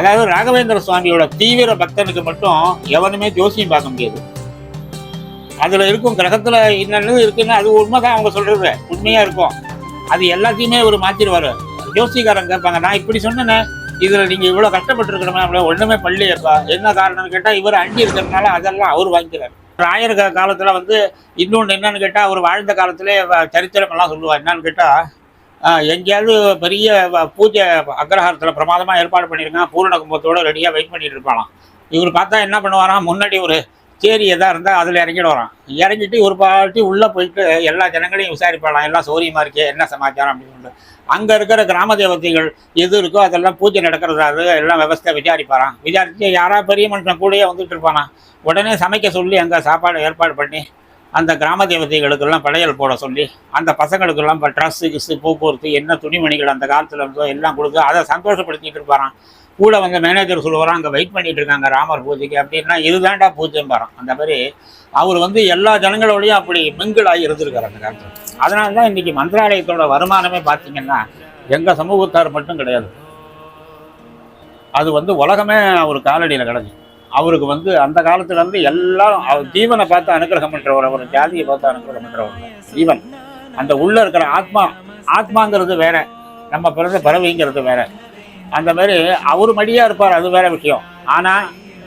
அதாவது ராகவேந்திர சுவாமியோட தீவிர பக்தனுக்கு மட்டும் எவனுமே ஜோசியம் பார்க்க முடியாது. அதுல இருக்கும் கிரகத்துல என்னென்னது இருக்குன்னு அது உண்மைதான் அவங்க சொல்றது. உண்மையா இருக்கும். அது எல்லாத்தையுமே ஒரு மாற்றிடுவார் ஜோசிக்காரங்க கேட்பாங்க நான் இப்படி சொன்னேனே இதுல நீங்க இவ்வளவு கஷ்டப்பட்டு அப்படி ஒன்றுமே பள்ளியப்பா என்ன காரணம்னு கேட்டா இவர் அண்டி இருக்கிறதுனால அதெல்லாம் அவர் வாங்கிக்கிறார். ராயர் கா- காலத்துல வந்து இன்னொன்று என்னன்னு கேட்டால் அவர் வாழ்ந்த காலத்திலே வ- சரித்திரம் எல்லாம் சொல்லுவார். என்னன்னு கேட்டால் எங்கேயாவது பெரிய பூஜை அக்ரஹாரத்தில் பிரமாதமாக ஏற்பாடு பண்ணியிருக்கான் பூரண கும்பத்தோட ரெடியாக வெயிட் பண்ணிட்டு இருப்பாளாம். இவர் பார்த்தா என்ன பண்ணுவாராம் முன்னாடி ஒரு சேரி எதாக இருந்தால் அதில் இறங்கிட்டு வரான். இறங்கிட்டு ஒரு பாட்டி உள்ளே போயிட்டு எல்லா ஜனங்களையும் விசாரிப்பாளாம் எல்லாம் சௌரியமாக இருக்கே என்ன சமாச்சாரம்? அப்படின்னு சொல்லிட்டு. அங்கே இருக்கிற கிராம தேவதைகள் எது இருக்கோ அதெல்லாம் பூஜை நடக்கிறதா அது எல்லாம் விவசாய விசாரிப்பாராம். விசாரித்து யாராவது பெரிய மனுஷன் கூடயே வந்துட்டு இருப்பானா? உடனே சமைக்க சொல்லி அங்கே சாப்பாடு ஏற்பாடு பண்ணி அந்த கிராம தேவதைகளுக்கெல்லாம் படையல் போட சொல்லி அந்த பசங்களுக்கெல்லாம் இப்போ ட்ரெஸ்ஸு கிஸ்ஸு போக்குவரத்து என்ன துணிமணிகள் அந்த காலத்தில் இருந்தோ எல்லாம் கொடுத்து அதை சந்தோஷப்படுத்திக்கிட்டு இருப்பாராம். கூட வந்து மேனேஜர் சொல்லுவாராம் அங்கே வெயிட் பண்ணிட்டு இருக்காங்க ராமர் பூஜைக்கு அப்படின்னா இதுதான்டா பூஜைம்பாராம் அந்த மாதிரி அவர் வந்து எல்லா ஜனங்களோடையும் அப்படி மிங்கிளாகி இருந்திருக்கார் அந்த காலத்தில். அதனால தான் இன்றைக்கி மந்திராலயத்தோட வருமானமே பார்த்தீங்கன்னா எங்கள் சமூகத்தார் மட்டும் கிடையாது. அது வந்து உலகமே அவர் காலடியில் கிடச்சி அவருக்கு வந்து அந்த காலத்துல இருந்து எல்லாம் அவர் ஜீவனை பார்த்து அனுகிரகம் பண்றவர் அவர் ஜாதியை பார்த்து அனுகிரகம் பண்றவர். ஜீவன் அந்த உள்ள இருக்கிற ஆத்மா ஆத்மாங்கிறது வேற. நம்ம பிறந்த பறவைங்கிறது வேற. அந்த மாதிரி அவர் மடியா இருப்பார் அது வேற விஷயம். ஆனா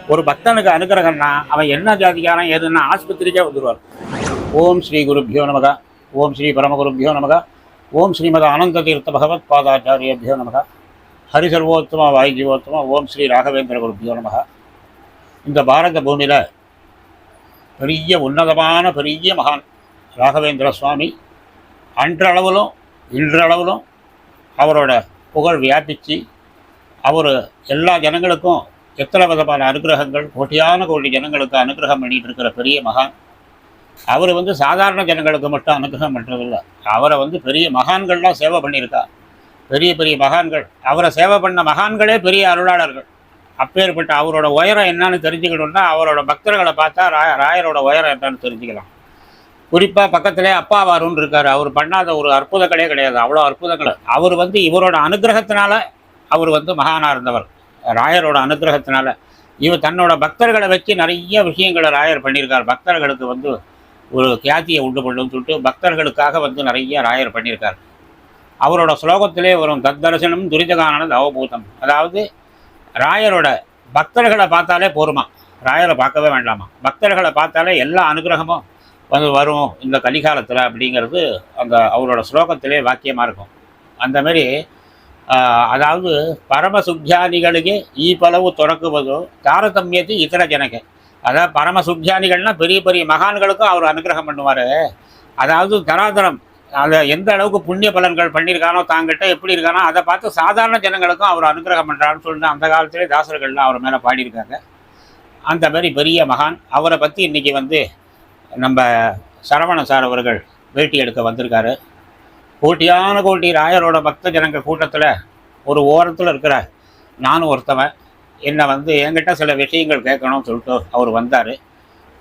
ஒரு பக்தனுக்கு அனுகிரகம்னா அவன் என்ன ஜாதிக்காரன் எதுன்னா ஆஸ்பத்திரிக்கே வந்துடுவார் ஓம் ஸ்ரீ குருபியோ நமக. ஓம் ஸ்ரீ பரமகுருபியோ நமக. ஓம் ஸ்ரீமத அனந்த தீர்த்த பகவத் பாதாச்சாரியபியோ நமக. ஹரிசர்வோத்தம வாயுஜீவோத்தம. ஓம் ஸ்ரீ ராகவேந்திர குருபியோ நமக. இந்த பாரத பூமியில் பெரிய உன்னதமான பெரிய மகான் ராகவேந்திர சுவாமி அன்றளவிலும் இன்றளவிலும் அவரோட புகழ் வியாபித்து அவர் எல்லா ஜனங்களுக்கும் எத்தனை விதமான அனுகிரகங்கள் கோட்டியான கோடி ஜனங்களுக்கு அனுகிரகம் பண்ணிகிட்டு இருக்கிற பெரிய மகான். அவர் வந்து சாதாரண ஜனங்களுக்கு மட்டும் அனுகிரகம் பண்ணுறதில்ல அவரை வந்து பெரிய மகான்கள்லாம் சேவை பண்ணியிருக்கார் பெரிய பெரிய மகான்கள். அவரை சேவை பண்ண மகான்களே பெரிய அருளாளர்கள். அப்பேற்பட்ட அவரோட உயரம் என்னன்னு தெரிஞ்சுக்கணும்னா அவரோட பக்தர்களை பார்த்தா ராய ராயரோட உயரம் என்னன்னு தெரிஞ்சுக்கலாம். குறிப்பாக பக்கத்திலே அப்பாவாருன்னு இருக்கார். அவர் பண்ணாத ஒரு அற்புதங்களே கிடையாது. அவ்வளோ அற்புதங்களை. அவர் வந்து இவரோட அனுகிரகத்தினால அவர் வந்து மகானாக இருந்தவர். ராயரோட அனுகிரகத்தினால. இவர் தன்னோட பக்தர்களை வச்சு நிறைய விஷயங்களை ராயர் பண்ணியிருக்கார். பக்தர்களுக்கு வந்து ஒரு கியாத்தியை உண்டு பண்ணுன்னு சொல்லிட்டு பக்தர்களுக்காக வந்து நிறைய ராயர் பண்ணியிருக்கார். அவரோட ஸ்லோகத்திலே வரும் தத்தரிசனம் துரிதகானது அவபூதம். அதாவது ராயரோட பக்தர்களை பார்த்தாலே போருமா? ராயரை பார்க்கவே வேண்டாமா? பக்தர்களை பார்த்தாலே எல்லா அனுகிரகமும் வந்து வரும் இந்த கலிகாலத்தில் அப்படிங்கிறது அந்த அவரோட ஸ்லோகத்திலே வாக்கியமாக இருக்கும். அந்தமாரி அதாவது பரம சுக்யானிகளுக்கு ஈப்பளவு தொடக்குவதோ தாரதமியத்து இதர ஜனக்கு அதாவது பரம சுக்யானிகள்னால் பெரிய பெரிய மகான்களுக்கும் அவர் அனுகிரகம் பண்ணுவார். அதாவது தராதரம் அதை எந்த அளவுக்கு புண்ணிய பலன்கள் பண்ணியிருக்கானோ தாங்கிட்ட எப்படி இருக்கானோ அதை பார்த்து சாதாரண ஜனங்களுக்கும் அவர் அனுகிரகம் பண்ணுறான்னு சொல்லிட்டு அந்த காலத்திலே தாசர்கள்லாம் அவர் மேலே பாடியிருக்காங்க. அந்த மாதிரி பெரிய மகான். அவரை பற்றி இன்றைக்கி வந்து நம்ம சரவண சார் அவர்கள் பேட்டி எடுக்க வந்திருக்காரு. கோட்டியான கோட்டி ராயரோட பக்த ஜனங்க கூட்டத்தில் ஒரு ஓரத்தில் இருக்கிற நானும் ஒருத்தவன். என்னை வந்து என்கிட்ட சில விஷயங்கள் கேட்கணும்னு சொல்லிட்டு அவர் வந்தார்.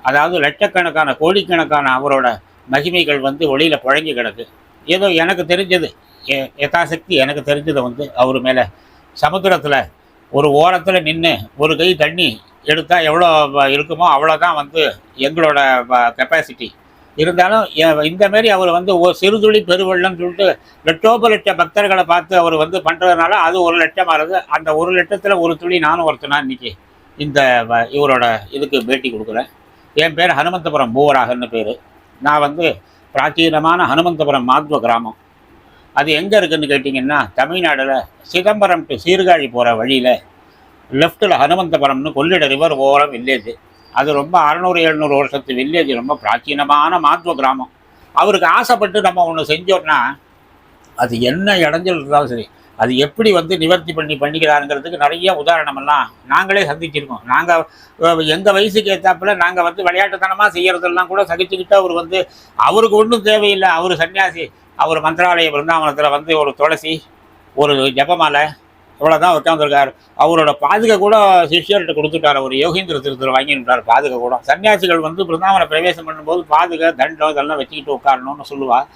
அதாவது லட்சக்கணக்கான கோடிக்கணக்கான அவரோட மகிமைகள் வந்து ஒளியில் புழங்கி கிடக்கு. ஏதோ எனக்கு தெரிஞ்சது. எ- யதாசக்தி எனக்கு தெரிஞ்சதை வந்து அவர் மேலே சமுத்திரத்தில் ஒரு ஓரத்தில் நின்று ஒரு கை தண்ணி எடுத்தால் எவ்வளோ இருக்குமோ அவ்வளோதான் வந்து எங்களோட கெப்பாசிட்டி இருந்தாலும் எ- இந்த மாரி அவர் வந்து ஒரு சிறுதுளி பெருவெள்ளம்னு சொல்லிட்டு லட்சோப லட்ச பக்தர்களை பார்த்து அவர் வந்து பண்ணுறதுனால அது ஒரு லட்சம் ஆகுது. அந்த ஒரு லட்சத்தில் ஒரு துளி நானும் ஒருத்தனா இன்றைக்கி இந்த வ- இவரோட இதுக்கு பேட்டி கொடுக்குறேன். என் பேர் ஹனுமந்தபுரம் பூவராகன்னு பேர். நான் வந்து பிராச்சீனமான ஹனுமந்தபுரம் மாத்வ கிராமம். அது எங்கே இருக்குதுன்னு கேட்டிங்கன்னா தமிழ்நாடில் சிதம்பரம் டு சீர்காழி போகிற வழியில் லெஃப்ட்டில் ஹனுமந்தபுரம்னு கொள்ளிட ரிவர் ஓரம் வில்லேஜ் அது ரொம்ப அறநூறு எழுநூறு வருஷத்து வில்லேஜ் ரொம்ப பிராச்சீனமான மாத்வ கிராமம். அவருக்கு ஆசைப்பட்டு நம்ம ஒன்று செஞ்சோம்னா அது என்ன இடைஞ்சல் இருந்தாலும் சரி அது எப்படி வந்து நிவர்த்தி பண்ணி பண்ணிக்கிறாருங்கிறதுக்கு நிறைய உதாரணமெல்லாம் நாங்களே சந்திச்சிருக்கோம். நாங்கள் எங்கள் வயசுக்கு ஏற்றாப்புல நாங்கள் வந்து விளையாட்டுத்தனமாக செய்கிறதெல்லாம் கூட சகிச்சுக்கிட்டு அவர் வந்து அவருக்கு ஒன்றும் தேவையில்லை. அவர் சன்னியாசி அவர் மந்திராலய பிருந்தாவனத்தில் வந்து ஒரு துளசி ஒரு ஜபமாலை இவ்வளோதான் உட்காந்துருக்கார் அவரோட பாதுகை கூட சிஷ்யர்கிட்ட கொடுத்துட்டார். அவர் யோகேந்திர திருத்தர் வாங்கிட்டார் பாதுகை கூட. சன்னியாசிகள் வந்து பிருந்தாவன பிரவேசம் பண்ணும்போது பாதுகை தண்டம் இதெல்லாம் வச்சுக்கிட்டு உட்காரணும்னு சொல்லுவாள்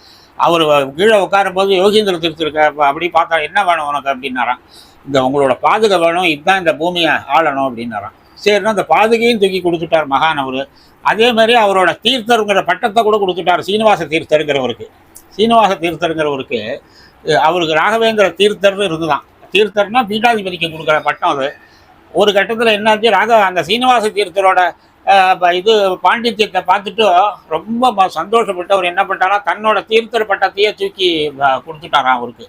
அவர் கீழே உட்காரும்போது யோகேந்திர திருத்தருக்கு அப்படி பார்த்தா என்ன வேணும் உனக்கு அப்படின்னாராம். இந்த உங்களோட பாதுகை வேணும் இதுதான் இந்த பூமியை ஆளணும் அப்படின்னாரான் சரினா அந்த பாதுகையும் தூக்கி கொடுத்துட்டார் மகான் அவரு. அதே மாதிரி அவரோட தீர்த்தருங்கிற பட்டத்தை கூட கொடுத்துட்டார் சீனிவாச தீர்த்தருங்கிறவருக்கு. சீனிவாச தீர்த்தருங்கிறவருக்கு அவருக்கு ராகவேந்திர தீர்த்தர்னு இருந்துதான். தீர்த்தர்னா பீட்டாதிபதிக்கு கொடுக்குற பட்டம் அது. ஒரு கட்டத்தில் என்னாச்சு ராக அந்த சீனிவாச தீர்த்தரோட இது பாண்டித்யத்தை பார்த்துட்டு ரொம்ப சந்தோஷப்பட்டு அவர் என்ன பண்ணிட்டாரா தன்னோட தீர்த்தர் பட்டத்தையே தூக்கி கொடுத்துட்டாராம் அவருக்கு.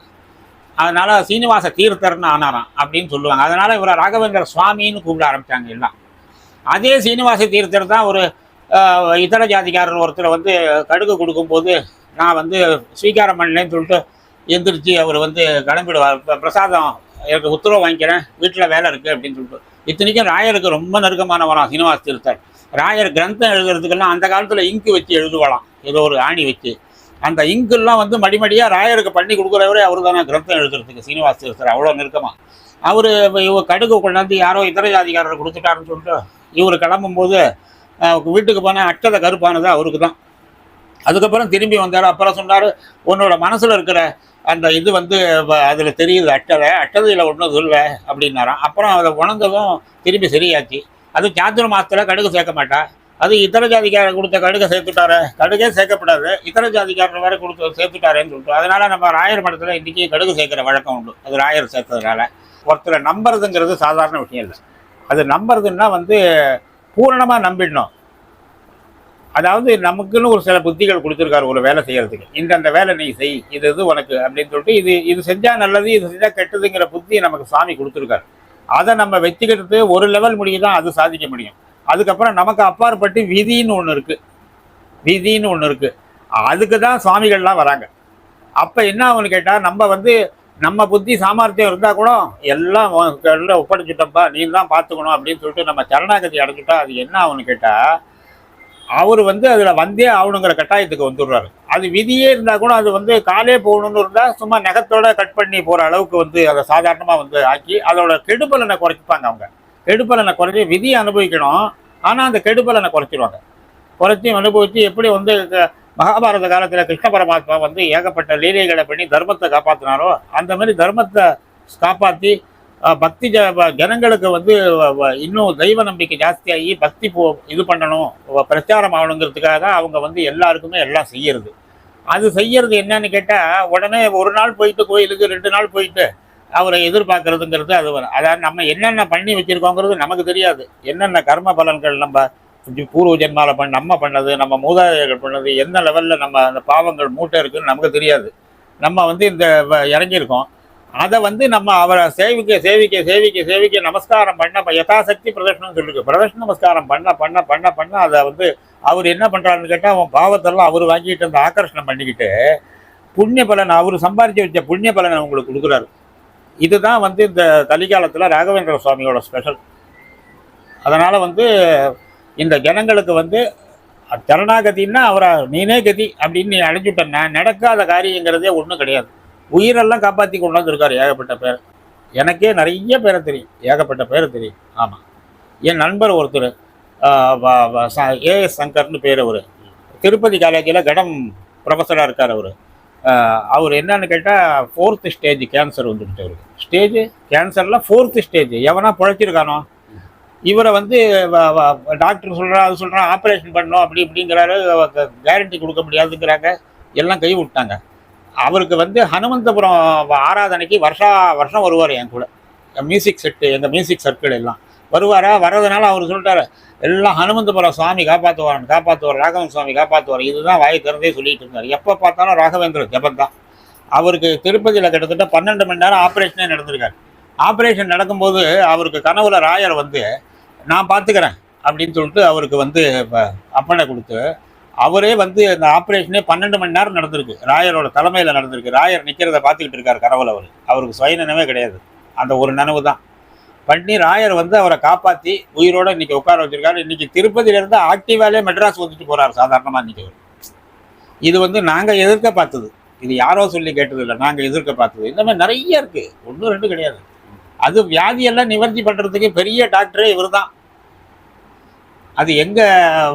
அதனால சீனிவாச தீர்த்தர்னு ஆனாராம் அப்படின்னு சொல்லுவாங்க. அதனால இவரை ராகவேந்திர சுவாமின்னு கூப்பிட ஆரம்பித்தாங்க எல்லாம். அதே சீனிவாச தீர்த்தர் தான் ஒரு இதர ஜாதிக்காரர் ஒருத்தர் வந்து கடுகு கொடுக்கும்போது நான் வந்து ஸ்வீகாரம் பண்ணலேன்னு சொல்லிட்டு எந்திரிச்சு அவர் வந்து கிளம்பிடுவார். பிரசாதம் எனக்கு உத்தரவு வாங்கிக்கிறேன் வீட்டில் வேலை இருக்குது அப்படின்னு சொல்லிட்டு. இத்தனைக்கும் ராயருக்கு ரொம்ப நெருக்கமானவராம் சீனிவாச தீர்த்தர். ராயர் கிரந்தம் எழுதுறதுக்கெல்லாம் அந்த காலத்தில் இங்கு வச்சு எழுதுவலாம் ஏதோ ஒரு ஆணி வச்சு. அந்த இங்கெல்லாம் வந்து மடிமடியாக ராயருக்கு பண்ணி கொடுக்குறவரே அவர் தானே கிரந்தம் எழுதுறதுக்கு சீனிவாச தீர்த்தர். அவ்வளோ நெருக்கமாக அவர் இவர் கடுகு கொண்டாந்து யாரோ இதர ஜாதிக்காரர் கொடுத்துட்டாருன்னு சொல்லிட்டு இவர் கிளம்பும்போது வீட்டுக்கு போனால் அட்டதை கருப்பானது அவருக்கு தான் அதுக்கப்புறம் திரும்பி வந்தார். அப்புறம் சொன்னார் உன்னோட மனசில் இருக்கிற அந்த இது வந்து அதில் தெரியுது அட்டதை. அட்டதையில் ஒன்றும் சொல்ல அப்படின்னாராம். அப்புறம் அதை உணர்ந்ததும் திரும்பி சரியாச்சு. அது சாத்துர மாதத்தில் கடுகு சேர்க்க மாட்டா. அது இதர ஜாதிக்காரர் கொடுத்த கடுகை சேர்த்துட்டாரு. கடுகே சேர்க்கப்படாது. இதர ஜாதிக்காரர் வேறு கொடுத்து சேர்த்துட்டாரேன்னு சொல்லிட்டு. அதனால் நம்ம ராயர் மடத்தில் இன்றைக்கி கடுகு சேர்க்குற வழக்கம் உண்டு. அது ராயர் சேர்த்ததுனால. ஒருத்தரை நம்புறதுங்கிறது சாதாரண விஷயம் இல்லை. அது நம்புறதுன்னா வந்து பூரணமாக நம்பிடணும். அதாவது நமக்குன்னு ஒரு சில புத்திகள் கொடுத்துருக்காரு ஒரு வேலை செய்யறதுக்கு. இந்த அந்த வேலை நீ செய் இது இது உனக்கு அப்படின்னு சொல்லிட்டு இது இது செஞ்சா நல்லது இது செஞ்சா கெட்டதுங்கிற புத்தி நமக்கு சாமி கொடுத்துருக்காரு. அதை நம்ம வச்சுக்கிட்டு ஒரு லெவல் முடியும் தான் அது சாதிக்க முடியும். அதுக்கப்புறம் நமக்கு அப்பாற்பட்டு விதின்னு ஒன்று இருக்கு. விதின்னு ஒன்று இருக்கு. அதுக்கு தான் சுவாமிகள்லாம் வராங்க. அப்போ என்ன ஆகும்னு கேட்டால் நம்ம வந்து நம்ம புத்தி சாமர்த்தியம் இருந்தால் கூட எல்லாம் ஒப்படைச்சிட்டோம்ப்பா ஒப்படைச்சிட்டப்பா நீ தான் பார்த்துக்கணும் அப்படின்னு சொல்லிட்டு நம்ம சரணாகதி அடைஞ்சிட்டா அது என்ன அவனு கேட்டால் அவர் வந்து அதில் வந்தே ஆகணுங்கிற கட்டாயத்துக்கு வந்துடுறாரு. அது விதியே இருந்தால் கூட அது வந்து காலே போகணும்னு இருந்தால் சும்மா நகத்தோட கட் பண்ணி போகிற அளவுக்கு வந்து அதை சாதாரணமாக வந்து ஆக்கி அதோட கெடுபலனை குறைச்சிப்பாங்க அவங்க. கெடுபலனை குறைச்சி விதியை அனுபவிக்கணும். ஆனால் அந்த கெடுபலனை குறைச்சிருவாங்க. குறைச்சி அனுபவித்து எப்படி வந்து மகாபாரத காலத்தில் கிருஷ்ண பரமாத்மா வந்து ஏகப்பட்ட லீலைகளை பண்ணி தர்மத்தை காப்பாற்றினாரோ அந்த மாதிரி தர்மத்தை காப்பாற்றி பக்தி ஜ ஜனங்களுக்கு வந்து வ- இன்னும் தெய்வ நம்பிக்கை ஜாஸ்தியாகி பக்தி போ இது பண்ணணும் பிரச்சாரம் ஆகணுங்கிறதுக்காக தான் அவங்க வந்து எல்லாருக்குமே எல்லாம் செய்யறது. அது செய்யறது என்னன்னு கேட்டால் உடனே ஒரு நாள் போயிட்டு கோயிலுக்கு ரெண்டு நாள் போயிட்டு அவரை எதிர்பார்க்கறதுங்கிறது அது வரும். அதாவது நம்ம என்னென்ன பண்ணி வச்சிருக்கோங்கிறது நமக்கு தெரியாது. என்னென்ன கர்ம பலன்கள் நம்ம பூர்வ ஜென்மால பண்ண நம்ம பண்ணது நம்ம மூதாதையர்கள் பண்ணது எந்த லெவலில் நம்ம அந்த பாவங்கள் மூட்டை இருக்குன்னு நமக்கு தெரியாது. நம்ம வந்து இந்த வ- இறங்கியிருக்கோம். அதை வந்து நம்ம அவரை சேவிக்க சேவிக்க சேவிக்க சேவிக்க நமஸ்காரம் பண்ண யதாசக்தி பிரதர்ஷனம் சொல்லிருக்கு. பிரதர்ஷன நமஸ்காரம் பண்ண பண்ண பண்ண பண்ண அதை வந்து அவர் என்ன பண்ணுறாருன்னு கேட்டால் அவன் பாவத்தெல்லாம் அவர் வாங்கிட்டு அந்த ஆக்கர்ஷணம் பண்ணிக்கிட்டு புண்ணிய பலன் அவர் சம்பாதிச்சு வச்ச புண்ணிய பலனை அவங்களுக்கு கொடுக்குறாரு. இதுதான் வந்து இந்த தலிகாலத்தில் ராகவேந்திர சுவாமியோட ஸ்பெஷல் அதனால் வந்து இந்த ஜனங்களுக்கு வந்து சரணாகதின்னா அவரை நீனே கதி அப்படின்னு நீ அடைஞ்சுட்டேன்னா நடக்காத காரியங்கிறதே ஒன்றும் கிடையாது. உயிரெல்லாம் காப்பாற்றி கொண்டு வந்திருக்காரு ஏகப்பட்ட பேர். எனக்கே நிறைய பேரை தெரியும். ஏகப்பட்ட பேர் தெரியும். ஆமாம் என் நண்பர் ஒருத்தர் ஏஎஸ் சங்கர்னு பேர் அவர். திருப்பதி காலேஜில் கடம் ப்ரொஃபஸராக இருக்கார் அவர். அவர் என்னன்னு கேட்டால் ஃபோர்த்து ஸ்டேஜ் கேன்சர் வந்துக்கிட்டு அவருக்கு. ஸ்டேஜ் கேன்சரில் ஃபோர்த்து ஸ்டேஜ் எவனா பிழைச்சிருக்கானோ. இவரை வந்து டாக்டர் சொல்கிறா அது சொல்கிறா ஆப்ரேஷன் பண்ணோம் அப்படி இப்படிங்கிறாரு. கேரண்டி கொடுக்க முடியாதுங்கிறாங்க. எல்லாம் கை விட்டாங்க அவருக்கு வந்து ஹனுமந்தபுரம் ஆராதனைக்கு வருஷா வருஷம் வருவார் என் கூட. மியூசிக் செட்டு எங்கள் மியூசிக் சர்க்கிள் எல்லாம். வருவாரா? வர்றதுனால அவர் சொல்லிட்டாரு எல்லாம் ஹனுமந்தபுரம் சுவாமி காப்பாற்றுவார் காப்பாற்றுவார் ராகவன் சுவாமி காப்பாற்றுவார் இதுதான் வாய் திறந்தே சொல்லிட்டு இருந்தார். எப்போ பார்த்தாலும் ராகவேந்திர ஜபந்தான் அவருக்கு திருப்பதியில் கிட்டத்தட்ட பன்னெண்டு மணி நேரம் ஆப்ரேஷனே நடந்திருக்காரு. ஆப்ரேஷன் நடக்கும்போது அவருக்கு கனவுல ராயர் வந்து நான் பார்த்துக்கிறேன் அப்படின்னு சொல்லிட்டு அவருக்கு வந்து ப- அப்பனை கொடுத்து அவரே வந்து இந்த ஆப்ரேஷனே பன்னெண்டு மணி நேரம் நடந்திருக்கு. ராயரோட தலைமையில் நடந்திருக்கு. ராயர் நிற்கிறத பார்த்துக்கிட்டு இருக்கார் கரவல் அவர். அவருக்கு சுய நினைவே கிடையாது. அந்த ஒரு நினைவு தான். பண்ணி ராயர் வந்து அவரை காப்பாற்றி உயிரோட இன்னைக்கு உட்கார வச்சிருக்காரு. இன்றைக்கி திருப்பதியிலேருந்து ஆக்டிவாலே மெட்ராஸ் வந்துட்டு போகிறார் சாதாரணமாக இன்றைக்கி அவர். இது வந்து நாங்கள் எதிர்க்க பார்த்தது. இது யாரோ சொல்லி கேட்டது இல்லை. நாங்கள் எதிர்க்க பார்த்தது. இந்த மாதிரி நிறைய இருக்குது ஒன்றும் ரெண்டு கிடையாது. அது வியாதியெல்லாம் நிவர்த்தி பண்ணுறதுக்கு பெரிய டாக்டரே இவர் தான் அது எங்கே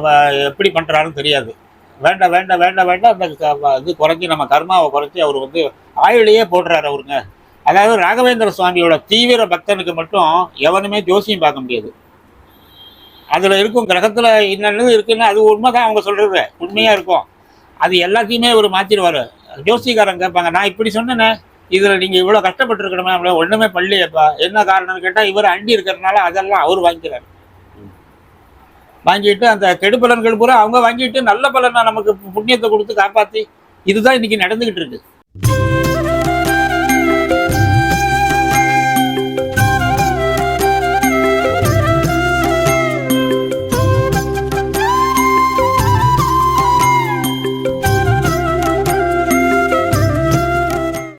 வ- எப்படி பண்ணுறாருன்னு தெரியாது. வேண்டாம் வேண்டாம் வேண்டாம் வேண்டாம் அந்த இது குறைஞ்சி நம்ம கர்மாவை குறைச்சி அவர் வந்து ஆயுளையே போடுறாரு அவருங்க. அதாவது ராகவேந்திர சுவாமியோட தீவிர பக்தனுக்கு மட்டும் எவனுமே ஜோசியம் பார்க்க முடியாது. அதில் இருக்கும் கிரகத்தில் என்னென்னது இருக்குன்னு அது உண்மை தான் அவங்க சொல்கிறது உண்மையாக இருக்கும். அது எல்லாத்தையுமே அவர் மாற்றிடுவார் ஜோசிக்காரங்க கேட்பாங்க நான் இப்படி சொன்னேனே இதில் நீங்கள் இவ்வளோ கஷ்டப்பட்டு அப்படி ஒன்றுமே பள்ளியப்பா என்ன காரணம்னு கேட்டால் இவர் அண்டி இருக்கிறதுனால அதெல்லாம் அவர் வாங்கிக்கிறார். வாங்கிட்டு அந்த கெடு பலன்கள் பூரா அவங்க வாங்கிட்டு நல்ல பலனை நமக்கு புண்ணியத்தை கொடுத்து காப்பாத்தி இதுதான் இன்னைக்கு நடந்துகிட்டு இருக்கு.